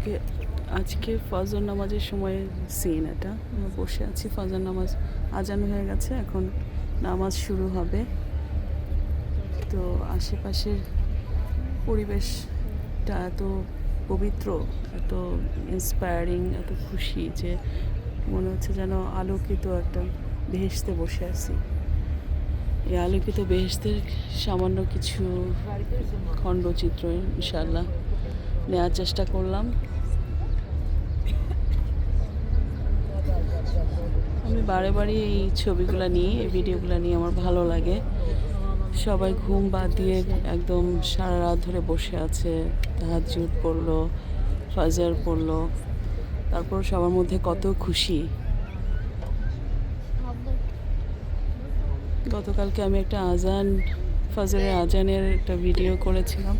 আজকে আজকে ফজর নামাজের সময় সিন এটা। আমরা বসে আছি, ফজর নামাজ আজান হয়ে গেছে, এখন নামাজ শুরু হবে। তো আশেপাশের পরিবেশটা এত পবিত্র, এত ইন্সপায়ারিং এত খুশি যে মনে হচ্ছে যেন আলোকিত একটা বেহেশতে বসে আছি। এই আলোকিত বেহেশতের সামান্য কিছু খণ্ডচিত্র ইনশাল্লাহ নেওয়ার চেষ্টা করলাম। আমি বারে বারে এই ছবিগুলো নিয়ে, এই ভিডিওগুলো নিয়ে আমার ভালো লাগে। সবাই ঘুম বাদ দিয়ে একদম সারা রাত ধরে বসে আছে। হাত জুট পড়ল, ফাজার পড়ল, তারপর সবার মধ্যে কত খুশি। গতকালকে আমি একটা আজান, ফাজারের আজানের একটা ভিডিও করেছিলাম।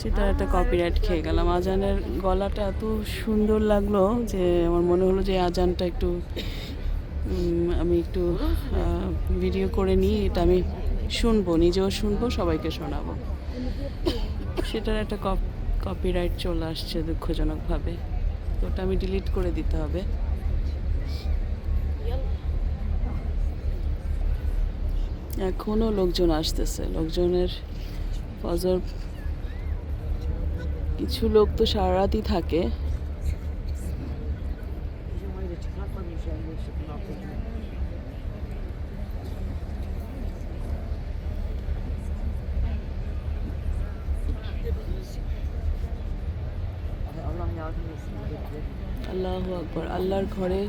সেটা একটা কপিরাইট খেয়ে গেলাম। আজানের গলাটা এত সুন্দর লাগল যে আমার মনে হলো যে আজানটা একটু আমি একটু ভিডিও করে নিই, এটা আমি শুনব, নিজেও শুনব, সবাইকে শোনাবো। সেটার একটা কপ কপিরাইট চলে আসছে দুঃখজনকভাবে। তো ওটা আমি ডিলিট করে দিতে হবে। এখনও লোকজন আসতেছে। লোকজনের ফজর কিছু লোক তো সারা রাতই থাকে. আল্লাহ আকবর, আল্লাহর ঘরে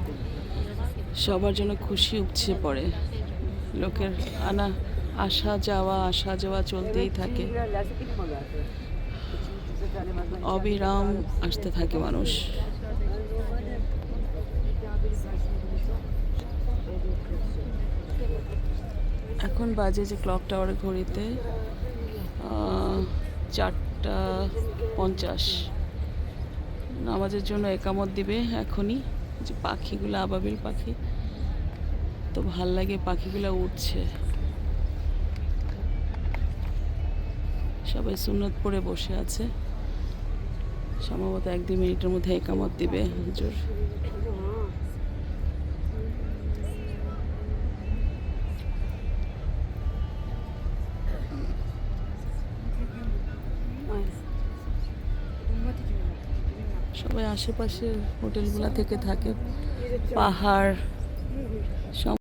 সবার জন্য খুশি উপচে পড়ে লোকের আনা, আসা যাওয়া আসা যাওয়া চলতেই থাকে অবিরাম আসতে থাকে মানুষ। এখন বাজে যে ক্লক টাওয়ারের ঘড়িতে চারটা পঞ্চাশ। নামাজের জন্য একামত দিবে এখনই, যে পাখিগুলো আবাবিল পাখি। তো ভালো লাগে পাখিগুলো উঠছে সবাই সুন্নত পরে বসে আছে। সম্ভবত এক দুই মিনিটের মধ্যে একামত দিবে হুজুর। সবাই আশেপাশের হোটেলগুলো থেকে থাকে। পাহাড়